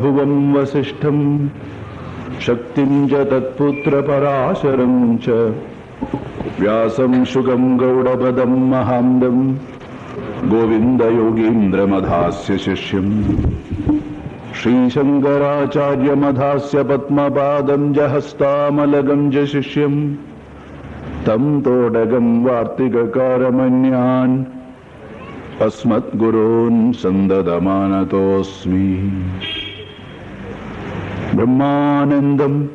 भुवं वसिष्ठं, शक्तिं च तत्पुत्रपराशरं च। व्यासं शुकं गौडपदं महान्दं गोविन्दयोगीन्द्रमधास्य शिष्यम् श्रीशङ्कराचार्यमधास्य पद्मपादं जहस्तामलगं च शिष्यम् तं तोडगं वार्तिककारमन्यान् अस्मद्गुरोन् सन्ददमानतोऽस्मि। ब्रह्मानन्दम्,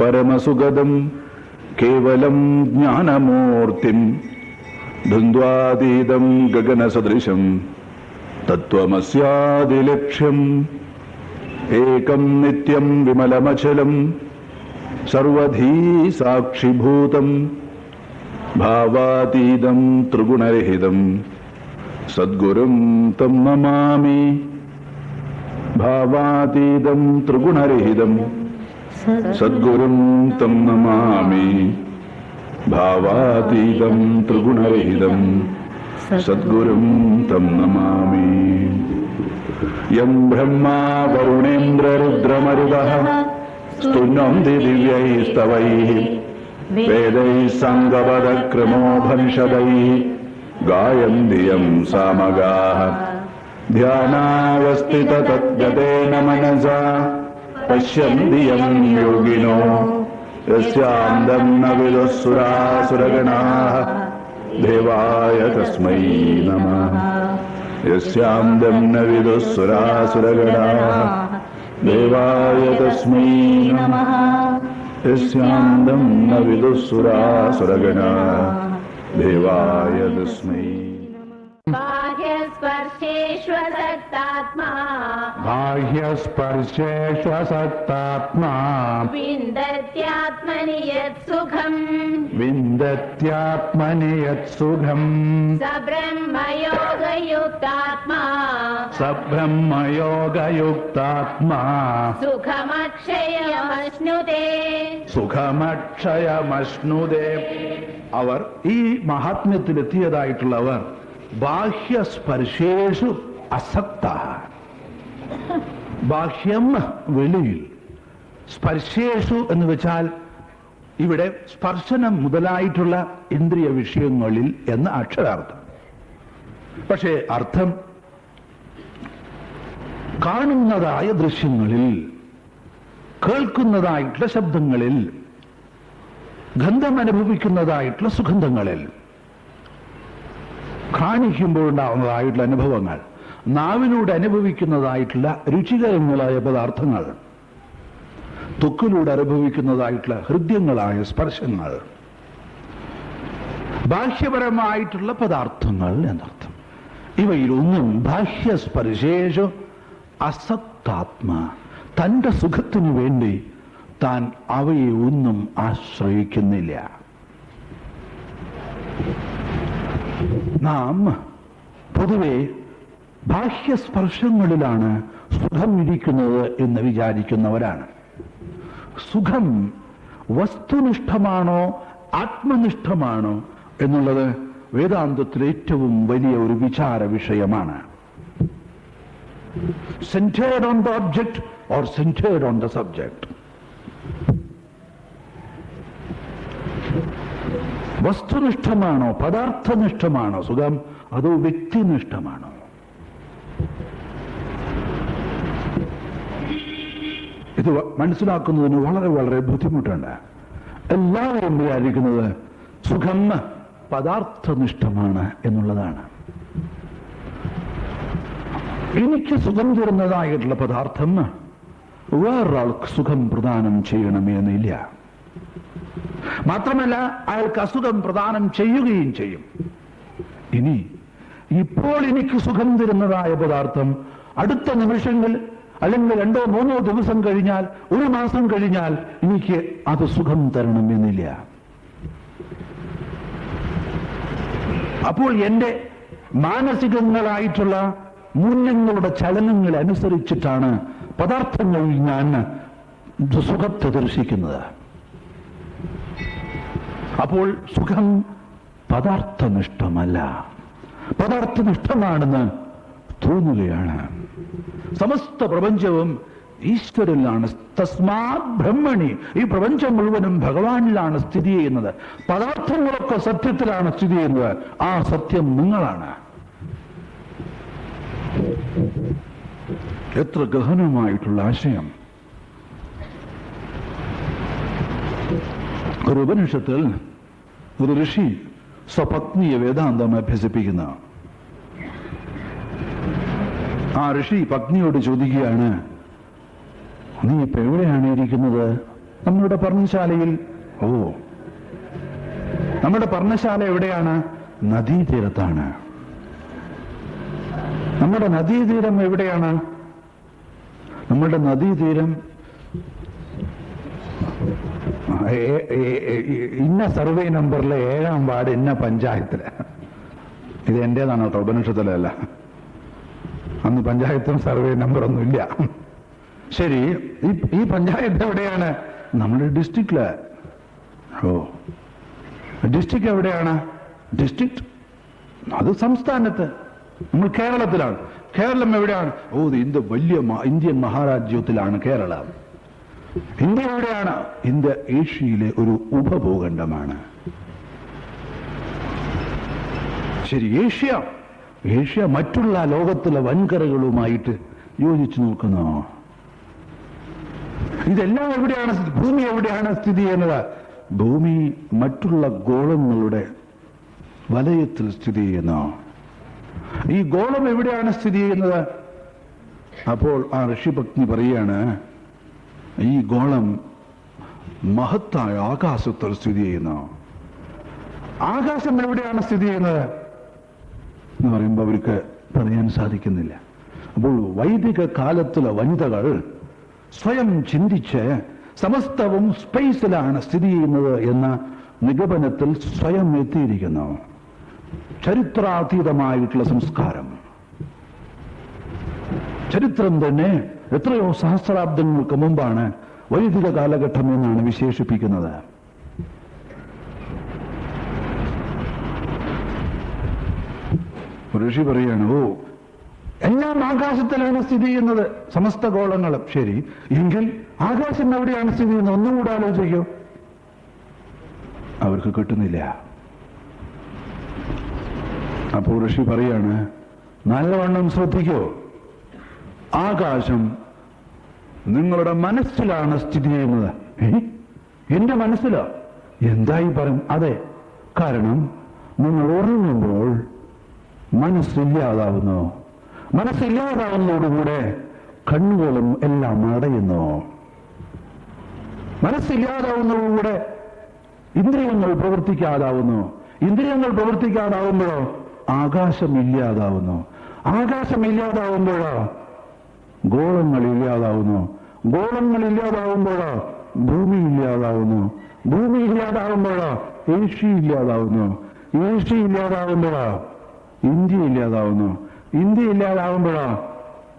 परमसुगदम् केवलं ज्ञानमूर्तिम् द्वन्द्वातीतं गगनसदृशम्, तत्त्वमस्यादिलक्ष्यम् एकं नित्यं विमलमचलम् सर्वधी साक्षिभूतम् भावातीदं त्रिगुणरहितं सद्गुरुं तं नमामि। ഭാവാതീതം ത്രിഗുണരഹിതം സദ്ഗുരും തം നമാമി ഭാവാതീതം ത്രിഗുണരഹിതം സദ്ഗുരും തം നമാമി യം ബ്രഹ്മാ വരുണേന്ദ്രരുദ്രമരുവ സ്തുന്വന്തി ദിവ്യൈസ്തവൈ വേദൈ സംഗവദക്രമോപനിഷദൈ ഗായന്തിയം സാമഗാഹ सामगाः ध्यानावस्थिततद्गतेन मनसा। पश्यन्ति यं योगिनो। यस्यान्दं न विदुःसुरासुरगणाः देवाय तस्मै नमः। यस्यान्दं न विदुःसुरासुरगणाः देवाय तस्मै नमः। यस्यान्दं न विदुःसुरासुरगणाः देवाय तस्मै ബാഹ്യസ്പർശേഷ്വസത്താത്മാ ബാഹ്യസ്പർശേഷ്വസത്താത്മാ. വിന്ദത്യാത്മനി യത്സുഖം വിന്ദത്യാത്മനി യത്സുഖം സബ്രഹ്മയോഗയുക്താത്മാ. സബ്രഹ്മയോഗയുക്താത്മാ. സുഖമക്ഷയമശ്നുതേ. സുഖമക്ഷയമശ്നുതേ. അവർ ഈ മഹാത്മ്യത്തിലെത്തിയതായിട്ടുള്ളവർ ബാഹ്യസ്പർശേഷു അസക്ത. ബാഹ്യം വെളിയിൽ. സ്പർശേഷു എന്ന് വെച്ചാൽ ഇവിടെ സ്പർശനം മുതലായിട്ടുള്ള ഇന്ദ്രിയ വിഷയങ്ങളിൽ എന്ന അക്ഷരാർത്ഥം. പക്ഷേ അർത്ഥം കാണുന്നതായ ദൃശ്യങ്ങളിൽ കേൾക്കുന്നതായിട്ടുള്ള ശബ്ദങ്ങളിൽ ഗന്ധം അനുഭവിക്കുന്നതായിട്ടുള്ള സുഗന്ധങ്ങളിൽ. കാണിക്കുമ്പോഴുണ്ടാവുന്നതായിട്ടുള്ള അനുഭവങ്ങൾ നാവിലൂടെ അനുഭവിക്കുന്നതായിട്ടുള്ള രുചികരങ്ങളായ പദാർത്ഥങ്ങൾ തൊക്കിലൂടെ അനുഭവിക്കുന്നതായിട്ടുള്ള ഹൃദ്യങ്ങളായ സ്പർശങ്ങൾ ബാഹ്യപരമായിട്ടുള്ള പദാർത്ഥങ്ങൾ എന്നർത്ഥം. ഇവയിലൊന്നും ബാഹ്യസ്പർശേഷു അസക്താത്മ തന്റെ സുഖത്തിനു വേണ്ടി താൻ അവയെ ഒന്നും ആശ്രയിക്കുന്നില്ല. നാം പൊതുവെ ബാഹ്യസ്പർശങ്ങളിലാണ് സുഖം ഇരിക്കുന്നത് എന്ന് വിചാരിക്കുന്നവരാണ് സുഖം വസ്തുനിഷ്ഠമാണോ ആത്മനിഷ്ഠമാണോ എന്നുള്ളത് വേദാന്തത്തിൽ ഏറ്റവും വലിയ ഒരു വിചാര വിഷയമാണ് centered on the object or centered on the subject. വസ്തുനിഷ്ഠമാണോ പദാർത്ഥനിഷ്ഠമാണോ സുഖം? അതോ വ്യക്തിനിഷ്ഠമാണോ? ഇത് മനസ്സിലാക്കുന്നതിന് വളരെ വളരെ ബുദ്ധിമുട്ടുണ്ട്. എല്ലാവരും വിചാരിക്കുന്നത് സുഖം പദാർത്ഥനിഷ്ഠമാണ് എന്നുള്ളതാണ്. എനിക്ക് സുഖം തരുന്നതായിട്ടുള്ള പദാർത്ഥം വേറൊരാൾക്ക് സുഖം പ്രദാനം ചെയ്യണമെന്നില്ല മാത്രമല്ല അയാൾക്ക് അസുഖം പ്രദാനം ചെയ്യുകയും ചെയ്യും. ഇനി ഇപ്പോൾ എനിക്ക് സുഖം തരുന്നതായ പദാർത്ഥം അടുത്ത നിമിഷങ്ങൾ അല്ലെങ്കിൽ രണ്ടോ മൂന്നോ ദിവസം കഴിഞ്ഞാൽ ഒരു മാസം കഴിഞ്ഞാൽ എനിക്ക് അത് സുഖം തരണമെന്നില്ല. അപ്പോൾ എന്റെ മാനസികങ്ങളായിട്ടുള്ള മൂല്യങ്ങളുടെ ചലനങ്ങൾ അനുസരിച്ചിട്ടാണ് പദാർത്ഥങ്ങളിൽ ഞാൻ സുഖത്തെ ദർശിക്കുന്നത്. അപ്പോൾ സുഖം പദാർത്ഥനിഷ്ഠമല്ല. പദാർത്ഥനിഷ്ഠമാണെന്ന് തോന്നുകയാണ്. സമസ്ത പ്രപഞ്ചവും ഈശ്വരനിലാണ്. തസ്മാത് ബ്രഹ്മണി. ഈ പ്രപഞ്ചം മുഴുവനും ഭഗവാനിലാണ് സ്ഥിതി ചെയ്യുന്നത്. പദാർത്ഥങ്ങളൊക്കെ സത്യത്തിലാണ് സ്ഥിതി ചെയ്യുന്നത്. ആ സത്യം നിങ്ങളാണ്. എത്ര ഗഹനമായിട്ടുള്ള ആശയം. ഒരു ഉപനിഷത്തിൽ ഒരു ഋഷി സ്വപത്നിയെ വേദാന്തം അഭ്യസിപ്പിക്കുന്ന. ആ ഋഷി പത്നിയോട് ചോദിക്കുകയാണ് നീ ഇപ്പൊ എവിടെയാണ് ഇരിക്കുന്നത്? നമ്മളുടെ പർണശാലയിൽ ഓ നമ്മുടെ പർണശാല എവിടെയാണ്? നദീതീരത്താണ്. നമ്മുടെ നദീതീരം എവിടെയാണ്? നമ്മുടെ നദീതീരം ഇന്ന സർവേ നമ്പറിലെ ഏഴാം വാർഡ് ഇന്ന പഞ്ചായത്തിൽ. ഇത് എന്റേതാണ് കേട്ടോ ഉപനിഷത്തിലല്ല. അന്ന് പഞ്ചായത്തും സർവേ നമ്പറൊന്നും ഇല്ല. ശരി ഈ പഞ്ചായത്ത് എവിടെയാണ്? നമ്മുടെ ഡിസ്ട്രിക്റ്റിൽ. ഓ ഡിസ്ട്രിക്ട് എവിടെയാണ്? ഡിസ്ട്രിക്ട് അത് സംസ്ഥാനത്ത്. നമ്മൾ കേരളത്തിലാണ്. കേരളം എവിടെയാണ്? ഓ ഇത് ഇന്ത്യ വലിയ ഇന്ത്യൻ മഹാരാജ്യത്തിലാണ് കേരളം. ഇന്ത്യ എവിടെയാണ്? ഇന്ത്യ ഏഷ്യയിലെ ഒരു ഉപഭൂഖണ്ഡമാണ്. ശരി ഏഷ്യ. ഏഷ്യ മറ്റുള്ള ലോകത്തിലെ വൻകരകളുമായിട്ട് യോജിച്ചു നോക്കുന്നു ഇതെല്ലാം എവിടെയാണ്? ഭൂമി എവിടെയാണ് സ്ഥിതി ചെയ്യുന്നത്? ഭൂമി മറ്റുള്ള ഗോളങ്ങളുടെ വലയത്തിൽ സ്ഥിതി ചെയ്യുന്നു. ഈ ഗോളം എവിടെയാണ് സ്ഥിതി ചെയ്യുന്നത്? അപ്പോൾ ആ ഋഷിഭക്തി പറയാണ് ഈ ഗോളം മഹത്തായ ആകാശത്തിൽ സ്ഥിതി ചെയ്യുന്നു. ആകാശം എവിടെയാണ് സ്ഥിതി ചെയ്യുന്നത്? എന്ന് പറയുമ്പോൾ അവർക്ക് പറയാൻ സാധിക്കുന്നില്ല. അപ്പോൾ വൈദിക കാലത്തിലെ വനിതകൾ സ്വയം ചിന്തിച്ച് സമസ്തവും സ്പേസിലാണ് സ്ഥിതി ചെയ്യുന്നത് എന്ന നിഗമനത്തിൽ സ്വയം എത്തിയിരിക്കുന്നു. ചരിത്രാതീതമായിട്ടുള്ള സംസ്കാരം. ചരിത്രം തന്നെ എത്രയോ സഹസ്രാബ്ദങ്ങൾക്ക് മുമ്പാണ് വൈദിക കാലഘട്ടം എന്നാണ് വിശേഷിപ്പിക്കുന്നത്. ഋഷി പറയാണ് ഓ എല്ലാം ആകാശത്തിലാണ് സ്ഥിതി ചെയ്യുന്നത്. സമസ്ത ഗോളങ്ങളും. ശരി. എങ്കിൽ ആകാശം എവിടെയാണ് സ്ഥിതി ചെയ്യുന്നത്? ഒന്നും കൂടെ ആലോചിക്കൂ. അവർക്ക് കിട്ടുന്നില്ല. അപ്പോൾ ഋഷി പറയാണ് നല്ലവണ്ണം ശ്രദ്ധിക്കൂ. ആകാശം നിങ്ങളുടെ മനസ്സിലാണ് സ്ഥിതി ചെയ്യുന്നത്. എന്റെ മനസ്സിലോ? എന്തായി പറയും? അതെ. കാരണം നിങ്ങൾ ഉറങ്ങുമ്പോൾ മനസ്സില്ലാതാവുന്നു. മനസ്സില്ലാതാവുന്നതോടുകൂടെ കണ്ണുകളും എല്ലാം അടയുന്നു. മനസ്സില്ലാതാവുന്നതോടുകൂടെ ഇന്ദ്രിയങ്ങൾ പ്രവർത്തിക്കാതാവുന്നു. ഇന്ദ്രിയങ്ങൾ പ്രവർത്തിക്കാതാവുമ്പോഴോ ആകാശം ഇല്ലാതാവുന്നു ആകാശം ഇല്ലാതാവുമ്പോഴോ ഗോളങ്ങൾ ഇല്ലാതാവുന്നു. ഗോളങ്ങൾ ഇല്ലാതാവുമ്പോഴോ ഭൂമി ഇല്ലാതാവുന്നു. ഭൂമി ഇല്ലാതാവുമ്പോഴോ ഏഷ്യ ഇല്ലാതാവുന്നു. ഏഷ്യ ഇല്ലാതാവുമ്പോഴോ ഇന്ത്യ ഇല്ലാതാവുന്നു. ഇന്ത്യ ഇല്ലാതാവുമ്പോഴോ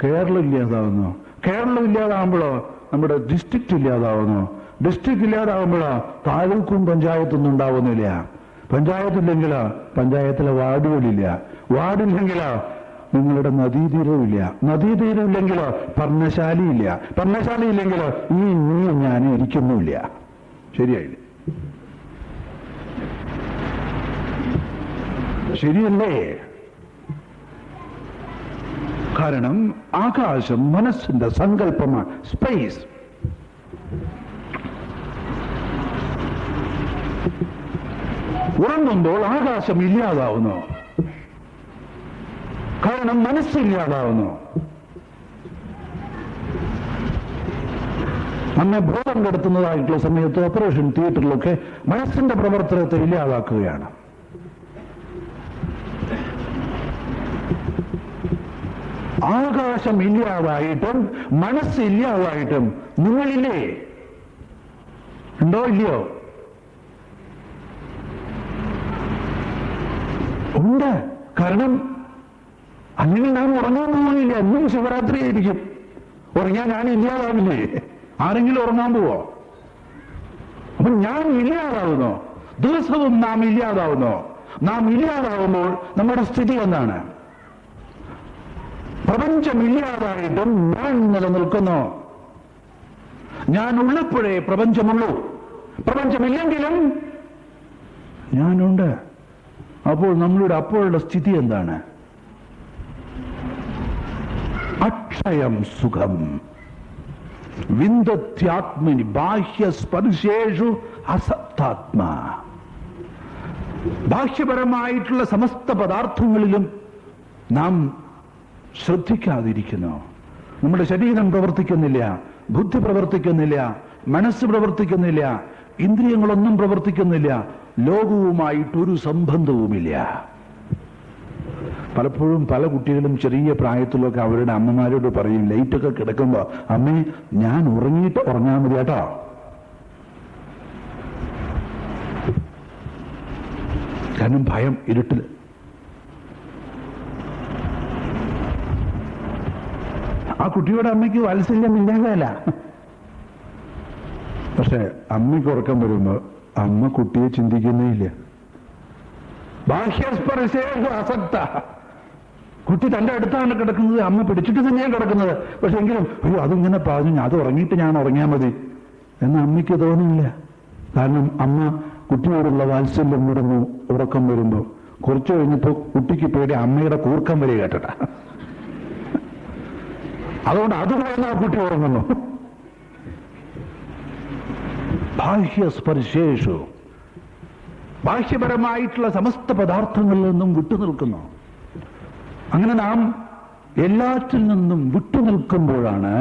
കേരളം ഇല്ലാതാവുന്നു. കേരളം ഇല്ലാതാവുമ്പോഴോ നമ്മുടെ ഡിസ്ട്രിക്റ്റ് ഇല്ലാതാവുന്നു. ഡിസ്ട്രിക്റ്റ് ഇല്ലാതാവുമ്പോഴോ താലൂക്കും പഞ്ചായത്തൊന്നും ഉണ്ടാവുന്നില്ല. പഞ്ചായത്തില്ലെങ്കിലോ പഞ്ചായത്തിലെ വാർഡുകളില്ല. വാർഡില്ലെങ്കിലോ നിങ്ങളുടെ നദീതീരമില്ല നദീതീരമില്ലെങ്കിലോ പർണശാലിയില്ല. പർണശാല ഇല്ലെങ്കിലോ ഈ നീ ഞാൻ ഇരിക്കുന്നുമില്ല. ശരിയായില്ലേ? ശരിയല്ലേ? കാരണം ആകാശം മനസ്സിന്റെ സങ്കല്പമാണ്. സ്പേസ് ഉറങ്ങുമ്പോൾ ആകാശം ഇല്ലാതാവുന്നു. കാരണം മനസ്സില്ലാതാവുന്നു. നമ്മെ ബോധം കെടുത്തുന്നതായിട്ടുള്ള സമയത്ത് ഓപ്പറേഷൻ തിയേറ്ററിലൊക്കെ മനസ്സിന്റെ പ്രവർത്തനത്തെ ഇല്ലാതാക്കുകയാണ്. ആകാശം ഇല്ലാതായിട്ടും മനസ്സില്ലാതായിട്ടും നിങ്ങളില്ലേ? ഉണ്ടോ ഇല്ലയോ? ഉണ്ട്. കാരണം അല്ലെങ്കിൽ ഞാൻ ഉറങ്ങാൻ പോകുന്നില്ല എന്നും ശിവരാത്രി ആയിരിക്കും. ഉറങ്ങാൻ ഞാൻ ഇല്ലാതാവില്ലേ? ആരെങ്കിലും ഉറങ്ങാൻ പോവോ? അപ്പൊ ഞാൻ ഇല്ലാതാവുന്നു? ദിവസവും നാം ഇല്ലാതാവുന്നു? നാം ഇല്ലാതാവുമ്പോൾ നമ്മുടെ സ്ഥിതി എന്താണ്? പ്രപഞ്ചം ഇല്ലാതായിട്ടും ഞാൻ നിലനിൽക്കുന്നു. ഞാൻ ഉള്ളപ്പോഴേ പ്രപഞ്ചമുള്ളൂ. പ്രപഞ്ചമില്ലെങ്കിലും ഞാനുണ്ട്. അപ്പോൾ നമ്മളുടെ അപ്പോഴുള്ള സ്ഥിതി എന്താണ്? അക്ഷയം സുഖം. വിന്ദത്യാത്മനി ബാഹ്യസ്പർശേഷു അസത്താത്മാ ബാഹ്യപരമായിട്ടുള്ള സമസ്ത പദാർത്ഥങ്ങളിലും നാം ശ്രദ്ധിക്കാതിരിക്കുന്നു. നമ്മുടെ ശരീരം പ്രവർത്തിക്കുന്നില്ല ബുദ്ധി പ്രവർത്തിക്കുന്നില്ല മനസ്സ് പ്രവർത്തിക്കുന്നില്ല ഇന്ദ്രിയങ്ങളൊന്നും പ്രവർത്തിക്കുന്നില്ല ലോകവുമായിട്ടൊരു സംബന്ധവുമില്ല. പലപ്പോഴും പല കുട്ടികളും ചെറിയ പ്രായത്തിലൊക്കെ അവരുടെ അമ്മമാരോട് പറയും ലൈറ്റൊക്കെ കിടക്കുമ്പോ അമ്മേ ഞാൻ ഉറങ്ങിയിട്ട് ഉറങ്ങാൻ മതി കേട്ടോ. കാരണം ഭയം ഇരുട്ടിൽ ആ കുട്ടിയുടെ അമ്മയ്ക്ക് വാത്സല്യം ഇല്ലാതല്ല പക്ഷെ അമ്മയ്ക്ക് ഉറക്കം വരുമ്പോ അമ്മ കുട്ടിയെ ചിന്തിക്കുന്നേ ഇല്ല. ബാഹ്യസ്പർശേഷു അസക്ത. കുട്ടി തന്റെ അടുത്താണ് കിടക്കുന്നത് അമ്മ പിടിച്ചിട്ട് തന്നെയാണ് കിടക്കുന്നത്. പക്ഷെ എങ്കിലും അയ്യോ അതിങ്ങനെ പറഞ്ഞു അത് ഉറങ്ങിയിട്ട് ഞാൻ ഉറങ്ങിയാൽ മതി. എന്ന് അമ്മയ്ക്ക് തോന്നില്ല കാരണം അമ്മ കുട്ടിയോടുള്ള വാത്സല്യം വിടുന്നു ഉറക്കം വരുമ്പോൾ കുറച്ചു കഴിഞ്ഞപ്പോ കുട്ടിക്ക് പേടി അമ്മയുടെ കൂർക്കം വരെ കേട്ടട്ട അതുകൊണ്ട് അത് പറയുന്ന കുട്ടി ഉറങ്ങുന്നു. ബാഹ്യസ്പർശേഷു. ബാഹ്യപരമായിട്ടുള്ള സമസ്ത പദാർത്ഥങ്ങളിൽ നിന്നും വിട്ടുനിൽക്കുന്നു അങ്ങനെ നാം എല്ലാറ്റിൽ നിന്നും വിട്ടുനിൽക്കുമ്പോഴാണ്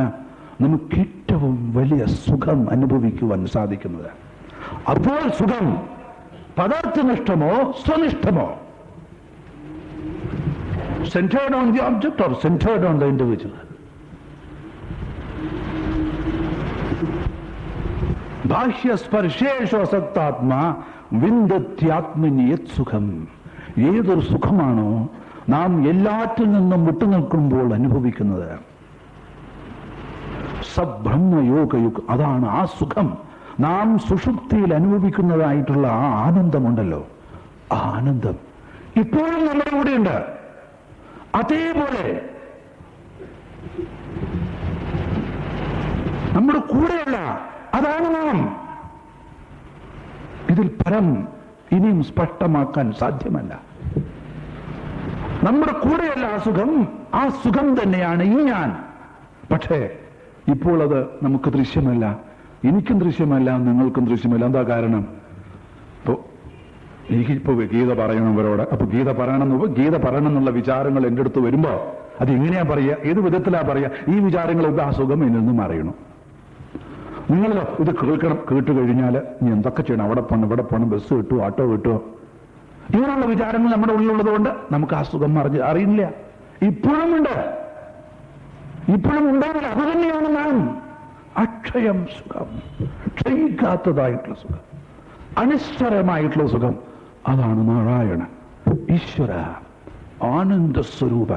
നമുക്ക് ഏറ്റവും വലിയ സുഖം അനുഭവിക്കുവാൻ സാധിക്കുന്നത്. അപ്പോൾ സുഖം പദാർത്ഥനിഷ്ഠമോ സ്വനിഷ്ഠമോ? Centred on the object or centred on the individual ബാഹ്യസ്പർശേഷു അസക്താത്മാ വിന്ദത്യാത്മനി യത് സുഖം ഏതൊരു സുഖമാണോ നാം എല്ലാറ്റിൽ നിന്നും വിട്ടുനിൽക്കുമ്പോൾ അനുഭവിക്കുന്നത് സബ്രഹ്മയോഗയുക് അതാണ് ആ സുഖം. നാം സുഷുപ്തിയിൽ അനുഭവിക്കുന്നതായിട്ടുള്ള ആ ആനന്ദമുണ്ടല്ലോ. ആ ആനന്ദം ഇപ്പോഴും നമ്മുടെ കൂടെയുണ്ട്. അതേപോലെ നമ്മുടെ കൂടെയുള്ള അതാണ് നാം. ഇതിൽ പരം ഇനിയും സ്പഷ്ടമാക്കാൻ സാധ്യമല്ല. നമ്മുടെ കൂടെയല്ല ആ സുഖം ആ സുഖം തന്നെയാണ് ഈ ഞാൻ. പക്ഷേ ഇപ്പോൾ അത് നമുക്ക് ദൃശ്യമല്ല. എനിക്കും ദൃശ്യമല്ല നിങ്ങൾക്കും ദൃശ്യമല്ല. എന്താ കാരണം? ഇപ്പോ എനിക്കിപ്പോ ഗീത പറയണം ഇവരോട്. അപ്പൊ ഗീത പറയണം ഗീത പറയണം എന്നുള്ള വിചാരങ്ങൾ എന്റെ അടുത്ത് വരുമ്പോ അത് എങ്ങനെയാ പറയുക? ഏത് വിധത്തിലാ പറയുക? ഈ വിചാരങ്ങളൊക്കെ ആ സുഖം എന്നിൽ നിന്നും അറിയണം. നിങ്ങളോ ഇത് കേൾക്കണം. കേട്ട് കഴിഞ്ഞാൽ നീ എന്തൊക്കെ ചെയ്യണം? അവിടെ പോകണം ഇവിടെ പോകണം ബസ് കിട്ടുമോ ഓട്ടോ കിട്ടുമോ ഇങ്ങനെയുള്ള വിചാരങ്ങൾ നമ്മുടെ ഉള്ളിലുള്ളത് കൊണ്ട് നമുക്ക് ആ സുഖം അറിഞ്ഞ് അറിയില്ല. ഇപ്പോഴും ഉണ്ട്. ഇപ്പോഴും ഉണ്ടാവില്ല അത് തന്നെയാണ് നാം അക്ഷയം സുഖം. ക്ഷയിക്കാത്തതായിട്ടുള്ള സുഖം. അനിശ്ചരമായിട്ടുള്ള സുഖം. അതാണ് നാരായണൻ. ഈശ്വര. ആനന്ദ സ്വരൂപ.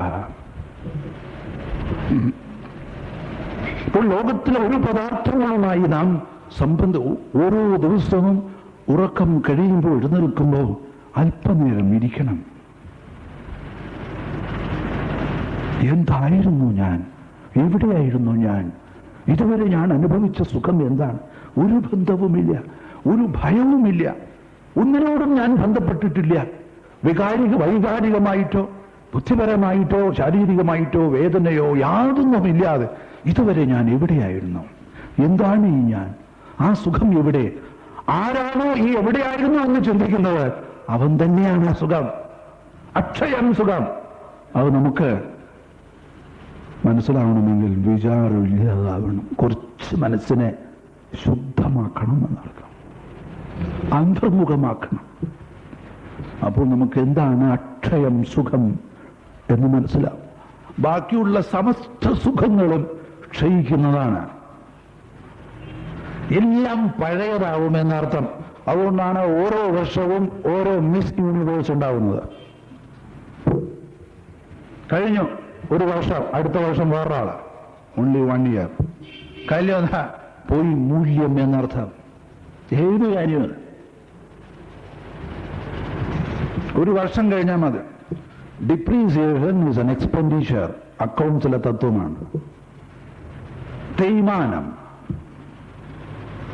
ഇപ്പോൾ ലോകത്തിലെ ഒരു പദാർത്ഥങ്ങളുമായി നാം സംബന്ധവും ഓരോ ദിവസവും ഉറക്കം കഴിയുമ്പോൾ എഴുന്നേൽക്കുമ്പോൾ അല്പനേരം ഇരിക്കണം. എന്തായിരുന്നു ഞാൻ? എവിടെയായിരുന്നു ഞാൻ? ഇതുവരെ ഞാൻ അനുഭവിച്ച സുഖം എന്താണ്? ഒരു ബന്ധവുമില്ല ഒരു ഭയവുമില്ല. ഒന്നിനോടും ഞാൻ ബന്ധപ്പെട്ടിട്ടില്ല. വികാരിക വൈകാരികമായിട്ടോ ബുദ്ധിപരമായിട്ടോ ശാരീരികമായിട്ടോ വേദനയോ യാതൊന്നുമില്ലാതെ ഇതുവരെ ഞാൻ എവിടെയായിരുന്നു? എന്താണ് ഈ ഞാൻ? ആ സുഖം എവിടെ? ആരാണോ ഈ എവിടെയായിരുന്നു എന്ന് ചിന്തിക്കുന്നത്? അവൻ തന്നെയാണ് സുഖം അക്ഷയം സുഖം. അത് നമുക്ക് മനസ്സിലാവണമെങ്കിൽ വിചാരമില്ലാതാവണം കുറച്ച് മനസ്സിനെ ശുദ്ധമാക്കണം എന്നർത്ഥം. അന്തർമുഖമാക്കണം. അപ്പോൾ നമുക്ക് എന്താണ് അക്ഷയം സുഖം എന്ന് മനസ്സിലാവും. ബാക്കിയുള്ള സമസ്ത സുഖങ്ങളും ക്ഷയിക്കുന്നതാണ്. എല്ലാം പഴയതാവുമെന്നർത്ഥം. അതുകൊണ്ടാണ് ഓരോ വർഷവും ഓരോ മിസ് യൂണിവേഴ്സ് ഉണ്ടാകുന്നത് കഴിഞ്ഞു ഒരു വർഷം അടുത്ത വർഷം വേറൊരാൾ. ഓൺലി വൺ ഇയർ കല്യാണ പോയി മൂല്യം എന്നർത്ഥം. ഏത് കാര്യമാണ്? ഒരു വർഷം കഴിഞ്ഞാൽ മതി. ഡിപ്രീസിയേഷൻ ഇസ് എൻ എക്സ്പെൻഡിച്ചർ അക്കൗണ്ട്സിലെ തത്വമാണ്. തേയ്മാനം.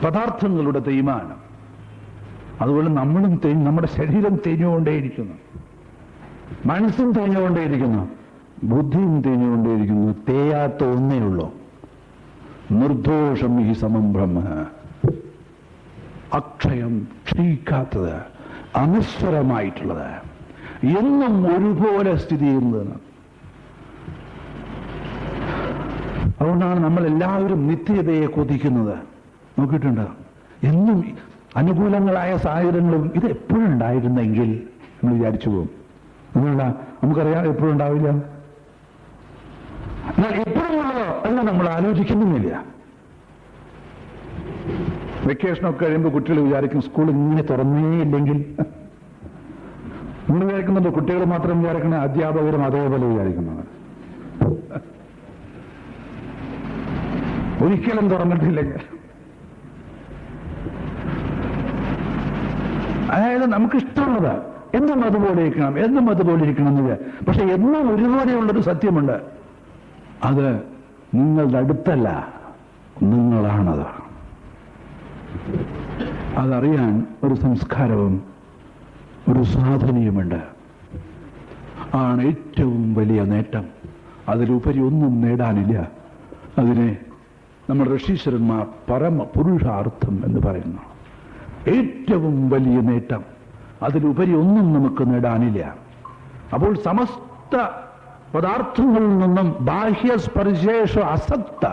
പദാർത്ഥങ്ങളുടെ തേയ്മാനം. അതുപോലെ നമ്മളും തെ നമ്മുടെ ശരീരം തേഞ്ഞുകൊണ്ടേയിരിക്കുന്നു. മനസ്സും തേഞ്ഞുകൊണ്ടേയിരിക്കുന്നു. ബുദ്ധിയും തേഞ്ഞുകൊണ്ടേയിരിക്കുന്നു. തേയാത്ത ഒന്നേ ഉള്ളൂ. നിർദോഷം ഈ സമം ബ്രഹ്മ. അക്ഷയം ക്ഷയിക്കാത്തത് അനശ്വരമായിട്ടുള്ളത്. എന്നും ഒരുപോലെ സ്ഥിതി ചെയ്യുന്നതാണ്. അതുകൊണ്ടാണ് നമ്മൾ എല്ലാവരും നിത്യതയെ കൊതിക്കുന്നത്. നോക്കിയിട്ടുണ്ട്? എന്നും അനുകൂലങ്ങളായ സാഹചര്യങ്ങളും ഇത് എപ്പോഴും ഉണ്ടായിരുന്നെങ്കിൽ നമ്മൾ വിചാരിച്ചു പോകും. എന്നുള്ള നമുക്കറിയാം എപ്പോഴും ഉണ്ടാവില്ല. എന്നാൽ എപ്പോഴും ഉള്ളതോ എന്ന് നമ്മൾ ആലോചിക്കുന്നുമില്ല. വെക്കേഷനൊക്കെ കഴിയുമ്പോൾ കുട്ടികൾ വിചാരിക്കും സ്കൂൾ ഇങ്ങനെ തുറന്നേ ഇല്ലെങ്കിൽ. നമ്മൾ വിചാരിക്കുന്നുണ്ട് കുട്ടികൾ മാത്രം വിചാരിക്കണ അധ്യാപകരും അതേപോലെ വിചാരിക്കുന്നത് ഒരിക്കലും തുറന്നിട്ടില്ലെങ്കിൽ. അതായത് നമുക്ക് ഇഷ്ടമുള്ളത് എന്നും അതുപോലെ ഇരിക്കണം എന്നും അതുപോലെ ഇരിക്കണം എന്നത് പക്ഷെ എന്നും ഒരുപോലെയുള്ളൊരു സത്യമുണ്ട്. അത് നിങ്ങളുടെ അടുത്തല്ല നിങ്ങളാണത്. അതറിയാൻ ഒരു സംസ്കാരവും ഒരു സാധനയുമുണ്ട്. ആണ് ഏറ്റവും വലിയ നേട്ടം. അതിലുപരി ഒന്നും നേടാനില്ല. അതിനെ നമ്മുടെ ഋഷീശ്വരന്മാർ പരമ പുരുഷാർത്ഥം എന്ന് പറയുന്നു. ഏറ്റവും വലിയ നേട്ടം. അതിലുപരി ഒന്നും നമുക്ക് നേടാനില്ല. അപ്പോൾ സമസ്ത പദാർത്ഥങ്ങളിൽ നിന്നും ബാഹ്യ സ്പർശേഷ അസക്ത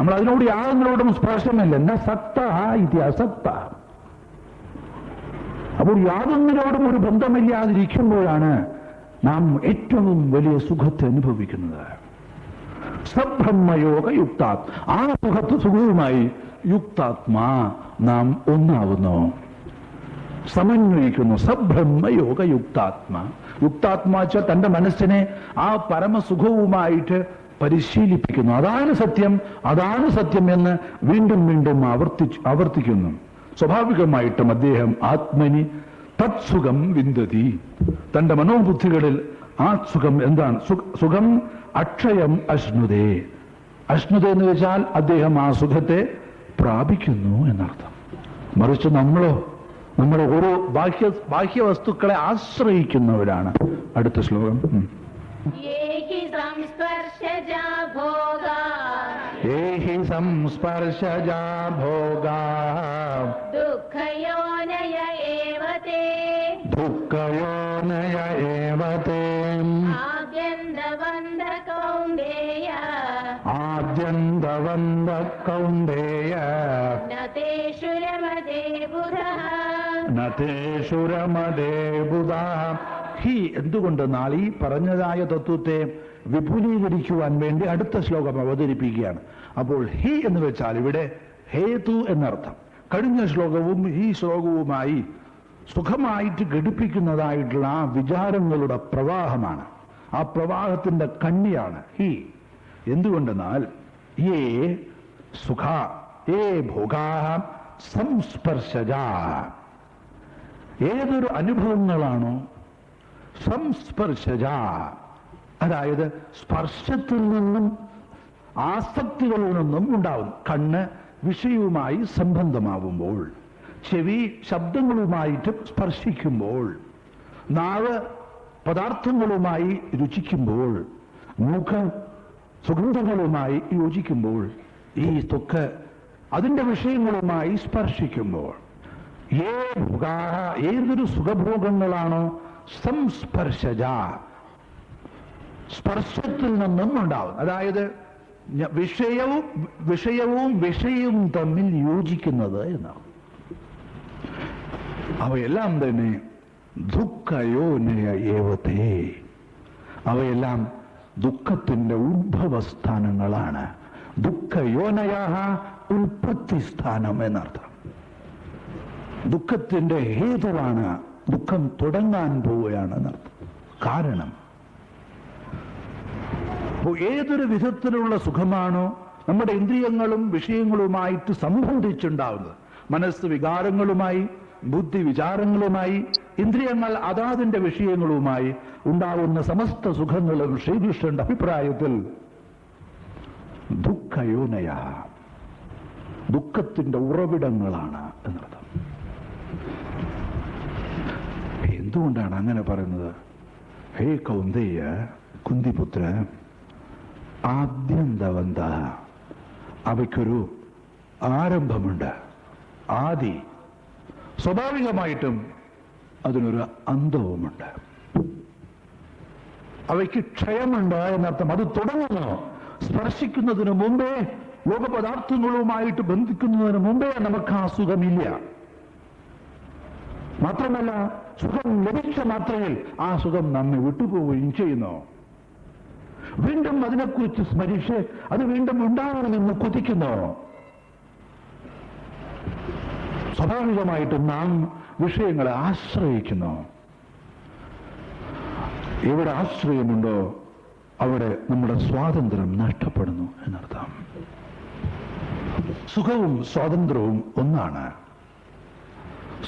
നമ്മൾ അതിനോട് യാതൊന്നിനോടും സ്പർശമില്ല. എന്നാ സക്ത ഇത് അസക്ത അപ്പോൾ യാതൊന്നിനോടും ഒരു ബന്ധമില്ലാതിരിക്കുമ്പോഴാണ് നാം ഏറ്റവും വലിയ സുഖത്തെ അനുഭവിക്കുന്നത്. സബ്രഹ്മയോഗ യുക്താത് ആ സുഖത്ത് സുഖവുമായി യുക്താത്മാ. നാം ഒന്നാവുന്നു. സമന്വയിക്കുന്നു. സബ്രഹ്മയോഗ യുക്താത്മ യുക്താത്മാ തന്റെ മനസ്സിനെ ആ പരമസുഖവുമായിട്ട് പരിശീലിപ്പിക്കുന്നു. അതാണ് സത്യം. അതാണ് സത്യം എന്ന് വീണ്ടും വീണ്ടും ആവർത്തി ആവർത്തിക്കുന്നു. സ്വാഭാവികമായിട്ടും അദ്ദേഹം ആത്മനി തത്സുഖം വിന്തതി തന്റെ മനോബുദ്ധികളിൽ ആ സുഖം എന്താണ് സുഖം അക്ഷയം അശ്നുതേ. അശ്നുത എന്ന് വെച്ചാൽ അദ്ദേഹം ആ സുഖത്തെ പ്രാപിക്കുന്നു എന്നർത്ഥം. മറിച്ച് നമ്മളോ നമ്മുടെ ഓരോ ബാഹ്യ ബാഹ്യ വസ്തുക്കളെ ആശ്രയിക്കുന്നവരാണ്. അടുത്ത ശ്ലോകം. ഏഹി സംസ്പർശജാ ഭോഗാ. ദുഃഖയോനയ ദുഃഖയോനയ ഏവതേ. ആദ്യന്തവന്ത കൗന്ദേയ न तेषु रमते बुधः നതേഷുരമദേ ബുധാ ഹി എന്തുകൊണ്ടെന്നാൽ ഈ പറഞ്ഞതായ തത്വത്തെ വിപുലീകരിക്കുവാൻ വേണ്ടി അടുത്ത ശ്ലോകം അവതരിപ്പിക്കുകയാണ് അപ്പോൾ ഹി എന്ന് വെച്ചാൽ ഇവിടെ ഹേതു എന്നർത്ഥം കഴിഞ്ഞ ശ്ലോകവും ഈ ശ്ലോകവുമായി സുഖമായിട്ട് ഘടിപ്പിക്കുന്നതായിട്ടുള്ള ആ വിചാരങ്ങളുടെ പ്രവാഹമാണ് ആ പ്രവാഹത്തിന്റെ കണ്ണിയാണ് ഹി എന്തുകൊണ്ടെന്നാൽ ഏ സുഖ ഏ ഭോഗാ സംസ്പർശജ. ഏതൊരു അനുഭവങ്ങളാണോ സംസ്പർശജ. അതായത് സ്പർശത്തിൽ നിന്നും ആസക്തികളിൽ നിന്നും ഉണ്ടാവും കണ്ണ് വിഷയവുമായി സംബന്ധമാവുമ്പോൾ ചെവി ശബ്ദങ്ങളുമായിട്ട് സ്പർശിക്കുമ്പോൾ നാവ് പദാർത്ഥങ്ങളുമായി രുചിക്കുമ്പോൾ മൂക്ക് സുഗന്ധങ്ങളുമായി യോജിക്കുമ്പോൾ ഈ തൊക്ക് അതിന്റെ വിഷയങ്ങളുമായി സ്പർശിക്കുമ്പോൾ ഏതൊരു സുഖഭോഗങ്ങളാണോ സംസ്പർശജ സ്പർശത്തിൽ നിന്നും ഉണ്ടാവും. അതായത് വിഷയവും വിഷയവും വിഷയവും തമ്മിൽ യോജിക്കുന്നത് എന്നാണ്. അവയെല്ലാം തന്നെ ദുഃഖയോനയ ഏവത്തെ അവയെല്ലാം ദുഃഖത്തിന്റെ ഉത്ഭവസ്ഥാനങ്ങളാണ്. ദുഃഖയോനയ ഉൽപ്പത്തി സ്ഥാനം എന്നർത്ഥം. ദുഃഖത്തിന്റെ ഹേതുവാണ് ദുഃഖം തുടങ്ങാൻ പോവുകയാണ് എന്നർത്ഥം കാരണം ഏതൊരു വിധത്തിലുള്ള സുഖമാണോ നമ്മുടെ ഇന്ദ്രിയങ്ങളും വിഷയങ്ങളുമായിട്ട് സംബന്ധിച്ചുണ്ടാവുന്നത് മനസ്സ് വികാരങ്ങളുമായി ബുദ്ധി വിചാരങ്ങളുമായി ഇന്ദ്രിയങ്ങൾ അതാതിന്റെ വിഷയങ്ങളുമായി ഉണ്ടാവുന്ന സമസ്ത സുഖങ്ങളും ശ്രീകൃഷ്ണന്റെ അഭിപ്രായത്തിൽ ദുഃഖയോനയ. ദുഃഖത്തിന്റെ ഉറവിടങ്ങളാണ് എന്നർത്ഥം. എന്തുകൊണ്ടാണ് അങ്ങനെ പറയുന്നത്? ഹേ കൗന്ദയ്യ കുന്തിപുത്ര ആദ്യന്തവന്ത അവയ്ക്കൊരു ആരംഭമുണ്ട്. ആദി സ്വാഭാവികമായിട്ടും അതിനൊരു അന്തവുമുണ്ട്. അവയ്ക്ക് ക്ഷയമുണ്ട് എന്നർത്ഥം അത് തുടങ്ങുന്നു. സ്പർശിക്കുന്നതിന് മുമ്പേ ലോകപദാർത്ഥങ്ങളുമായിട്ട് ബന്ധിക്കുന്നതിന് മുമ്പേ നമുക്ക് ആ സുഖമില്ല. മാത്രമല്ല സുഖം ലഭിച്ച മാത്രയിൽ ആ സുഖം നമ്മെ വിട്ടുപോവുകയും ചെയ്യുന്നു. വീണ്ടും അതിനെക്കുറിച്ച് സ്മരിച്ച് അത് വീണ്ടും ഉണ്ടാകണമെന്ന് കൊതിക്കുന്നു. സ്വാഭാവികമായിട്ടും നാം വിഷയങ്ങളെ ആശ്രയിക്കുന്നു. എവിടെ ആശ്രയമുണ്ടോ അവിടെ നമ്മുടെ സ്വാതന്ത്ര്യം നഷ്ടപ്പെടുന്നു എന്നർത്ഥം. സുഖവും സ്വാതന്ത്ര്യവും ഒന്നാണ്.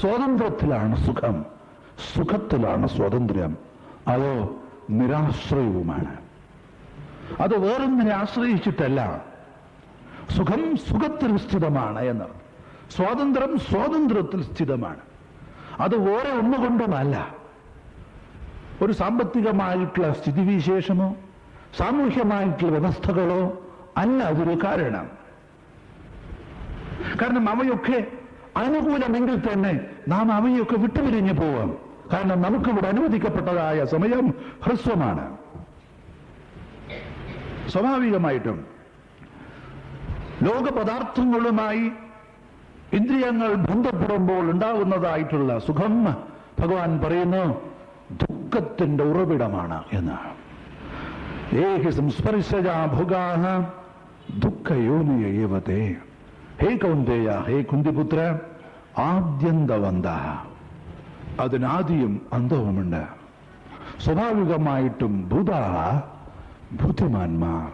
സ്വാതന്ത്ര്യത്തിലാണ് സുഖം. സുഖത്തിലാണ് സ്വാതന്ത്ര്യം. അതോ നിരാശ്രയവുമാണ്. അത് വേറൊന്നിനെ ആശ്രയിച്ചിട്ടല്ല. സുഖം സുഖത്തിൽ സ്ഥിതമാണ് എന്നർത്ഥം. സ്വാതന്ത്ര്യം സ്വാതന്ത്ര്യത്തിൽ സ്ഥിതമാണ്. അത് വേറെ ഒന്നുകൊണ്ടുമല്ല. ഒരു സാമ്പത്തികമായിട്ടുള്ള സ്ഥിതിവിശേഷമോ സാമൂഹ്യമായിട്ടുള്ള വ്യവസ്ഥകളോ അല്ല അതൊരു കാരണം. കാരണം അവയൊക്കെ അനുകൂലമെങ്കിൽ തന്നെ നാം അവയൊക്കെ വിട്ടുപിരിഞ്ഞു പോവാം. കാരണം നമുക്കിവിടെ അനുവദിക്കപ്പെട്ടതായ സമയം ഹ്രസ്വമാണ്. സ്വാഭാവികമായിട്ടും ലോകപദാർത്ഥങ്ങളുമായി ഇന്ദ്രിയങ്ങൾ ബന്ധപ്പെടുമ്പോൾ ഉണ്ടാകുന്നതായിട്ടുള്ള സുഖം ഭഗവാൻ പറയുന്നു ദുഃഖത്തിന്റെ ഉറവിടമാണ് എന്ന്. ഏഹി സംസ്പർശജാഭുഗാഹ ഭുഗാഹ ദുഃഖയോനിയേവത്തെ ഹേ കൗന്ദേയ ഹേ കുന്തിപുത്ര ആദ്യന്തവന്ത. അതിനാദിയും അന്തവുമുണ്ട്. സ്വാഭാവികമായിട്ടും ഭൂത ബുദ്ധിമാന്മാർ.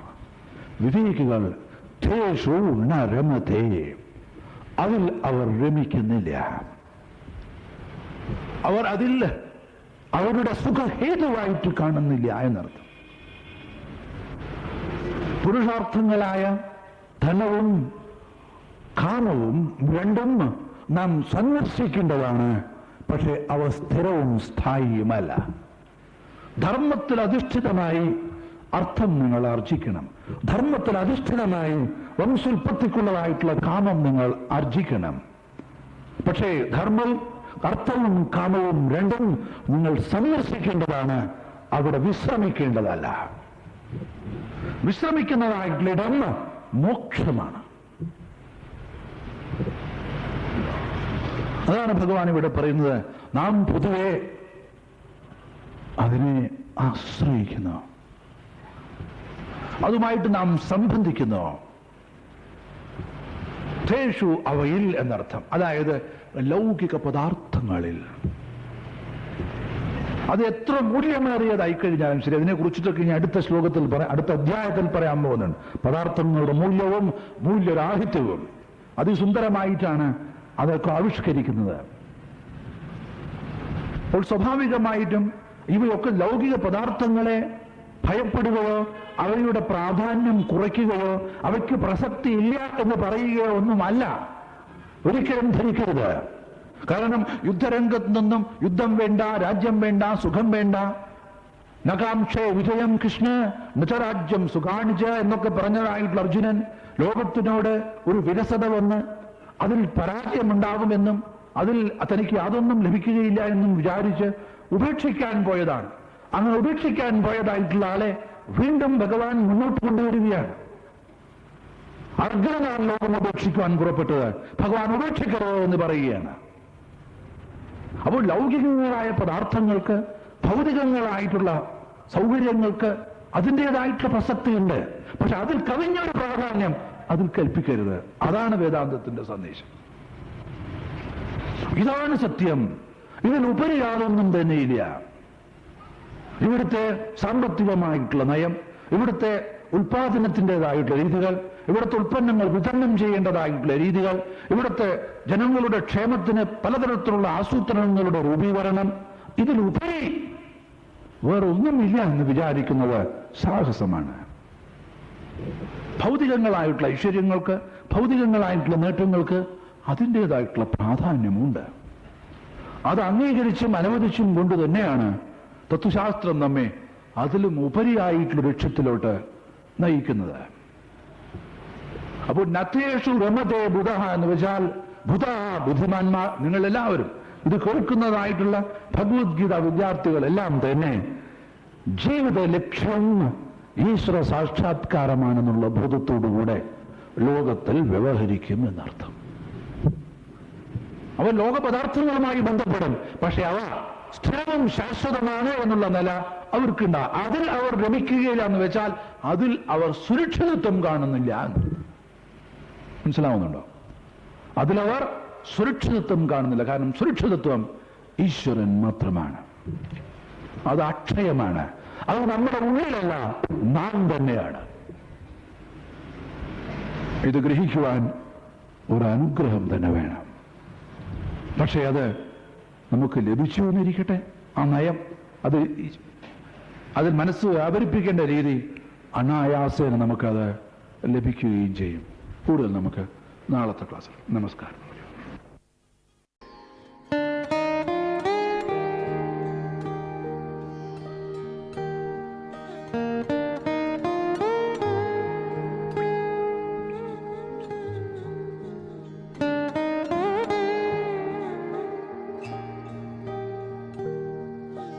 വിവേകികൾ തേഷു ന അതിൽ അവർ രമിക്കുന്നില്ല. അവർ അതിൽ അവരുടെ സുഖഹേതുവായിട്ട് കാണുന്നില്ല എന്നർത്ഥം. പുരുഷാർത്ഥങ്ങളായ ധനവും കാമവും രണ്ടും നാം സന്ദർശിക്കേണ്ടതാണ്. പക്ഷെ അവ സ്ഥിരവും സ്ഥായിയുമല്ല. ധർമ്മത്തിൽ അധിഷ്ഠിതമായി അർത്ഥം നിങ്ങൾ ആർജിക്കണം. ധർമ്മത്തിൽ അധിഷ്ഠിതമായി വംശോൽപ്പത്തിക്കുള്ളതായിട്ടുള്ള കാമം നിങ്ങൾ അർജിക്കണം. പക്ഷേ ധർമ്മം അർത്ഥവും കാമവും രണ്ടും നിങ്ങൾ സന്ദർശിക്കേണ്ടതാണ്. അവിടെ വിശ്രമിക്കേണ്ടതല്ല. വിശ്രമിക്കുന്നതായിട്ടുള്ള ഇടം മോക്ഷമാണ്. അതാണ് ഭഗവാൻ ഇവിടെ പറയുന്നത്. നാം പൊതുവെ അതിനെ ആശ്രയിക്കുന്നു. അതുമായിട്ട് നാം സംബന്ധിക്കുന്നു. തേഷു അവയിൽ എന്നർത്ഥം. അതായത് ലൗകിക പദാർത്ഥങ്ങളിൽ. അത് എത്ര മൂല്യമേറിയതായി കഴിഞ്ഞാലും ശരി അതിനെ കുറിച്ചിട്ടൊക്കെ ഇനി അടുത്ത ശ്ലോകത്തിൽ പറയാം അടുത്ത അധ്യായത്തിൽ പറയാൻ പോകുന്നുണ്ട്. പദാർത്ഥങ്ങളുടെ മൂല്യവും മൂല്യരാഹിത്യവും. അതിസുന്ദരമായിട്ടാണ് അതൊക്കെ ആവിഷ്കരിക്കുന്നത്. അപ്പോൾ സ്വാഭാവികമായിട്ടും ഇവയൊക്കെ ലൗകിക പദാർത്ഥങ്ങളെ ഭയപ്പെടുകയോ അവയുടെ പ്രാധാന്യം കുറയ്ക്കുകയോ അവയ്ക്ക് പ്രസക്തി ഇല്ല എന്ന് പറയുകയോ ഒന്നുമല്ല. ഒരിക്കലും ധരിക്കരുത്. കാരണം യുദ്ധരംഗത്ത് നിന്നും യുദ്ധം വേണ്ട രാജ്യം വേണ്ട സുഖം വേണ്ട. നകാംക്ഷേ വിജയം കൃഷ്ണ നിജരാജ്യം സുഖാണിജ എന്നൊക്കെ പറഞ്ഞതായിട്ടുള്ള അർജുനൻ ലോകത്തിനോട് ഒരു വിരസത വന്ന് അതിൽ പരാജയമുണ്ടാകുമെന്നും അതിൽ തനിക്ക് യാതൊന്നും ലഭിക്കുകയില്ല എന്നും വിചാരിച്ച് ഉപേക്ഷിക്കാൻ പോയതാണ്. അങ്ങനെ ഉപേക്ഷിക്കാൻ പോയതായിട്ടുള്ള ആളെ വീണ്ടും ഭഗവാൻ മുന്നോട്ട് കൊണ്ടുവരികയാണ്. അർജുനനാണ് ലോകം ഉപേക്ഷിക്കുവാൻ പുറപ്പെട്ടത്. ഭഗവാൻ ഉപേക്ഷിക്കരുത് എന്ന് പറയുകയാണ്. അപ്പോൾ ലൗകികങ്ങളായ പദാർത്ഥങ്ങൾക്ക് ഭൗതികങ്ങളായിട്ടുള്ള സൗകര്യങ്ങൾക്ക് അതിന്റെതായിട്ടുള്ള പ്രസക്തിയുണ്ട്. പക്ഷെ അതിൽ കവിഞ്ഞൊരു പ്രാധാന്യം അതിൽ കൽപ്പിക്കരുത്. അതാണ് വേദാന്തത്തിന്റെ സന്ദേശം. ഇതാണ് സത്യം. ഇതിനുപരി യാതൊന്നും തന്നെയില്ല. ഇവിടുത്തെ സാമ്പത്തികമായിട്ടുള്ള നയം ഇവിടുത്തെ ഉൽപാദനത്തിന്റെതായിട്ടുള്ള രീതികൾ ഇവിടുത്തെ ഉൽപ്പന്നങ്ങൾ വിതരണം ചെയ്യേണ്ടതായിട്ടുള്ള രീതികൾ ഇവിടുത്തെ ജനങ്ങളുടെ ക്ഷേമത്തിന് പലതരത്തിലുള്ള ആസൂത്രണങ്ങളുടെ രൂപീകരണം ഇതിലുപരി വേറെ ഒന്നുമില്ല എന്ന് വിചാരിക്കുന്നത് സാഹസമാണ്. ഭൗതികങ്ങളായിട്ടുള്ള ഐശ്വര്യങ്ങൾക്ക് ഭൗതികങ്ങളായിട്ടുള്ള നേട്ടങ്ങൾക്ക് അതിന്റെതായിട്ടുള്ള പ്രാധാന്യമുണ്ട്. അത് അംഗീകരിച്ചും അനുവദിച്ചും കൊണ്ട് തന്നെയാണ് തത്വശാസ്ത്രം നമ്മെ അതിലും ഉപരിയായിട്ടുള്ള ലക്ഷ്യത്തിലോട്ട് നയിക്കുന്നത്. അപ്പോൾ നത്തേഷു രമതേ ബുധ എന്ന് വെച്ചാൽ ബുധ ബുദ്ധിമാന്മാർ നിങ്ങളെല്ലാവരും ഇത് കേൾക്കുന്നതായിട്ടുള്ള ഭഗവത്ഗീത വിദ്യാർത്ഥികളെല്ലാം തന്നെ ജീവിത ലക്ഷ്യം ഈശ്വര സാക്ഷാത്കാരമാണെന്നുള്ള ബോധത്തോടുകൂടെ ലോകത്തിൽ വ്യവഹരിക്കും എന്നർത്ഥം. അവ ലോക പദാർത്ഥങ്ങളുമായി ബന്ധപ്പെടും. പക്ഷെ അവ സ്ഥിരവും ശാശ്വതമാണ് എന്നുള്ള നില അവർക്കുണ്ട. അതിൽ അവർ രമിക്കുകയില്ല എന്ന് വെച്ചാൽ അതിൽ അവർ സുരക്ഷിതത്വം കാണുന്നില്ല. മനസ്സിലാവുന്നുണ്ടോ? അതിലവർ സുരക്ഷിതത്വം കാണുന്നില്ല. കാരണം സുരക്ഷിതത്വം ഈശ്വരൻ മാത്രമാണ്. അത് അക്ഷയമാണ്. അത് നമ്മുടെ ഉള്ളിലല്ല നാം തന്നെയാണ്. ഇത് ഗ്രഹിക്കുവാൻ ഒരു അനുഗ്രഹം തന്നെ വേണം. പക്ഷേ അത് നമുക്ക് ലഭിച്ചു എന്നിരിക്കട്ടെ. ആ നയം അത് അതിൽ മനസ്സ് വ്യാപരിപ്പിക്കേണ്ട രീതി അനായാസേന നമുക്കത് ലഭിക്കുകയും ചെയ്യും. കൂടുതൽ നമുക്ക് നാളത്തെ ക്ലാസ്സിൽ. നമസ്കാരം.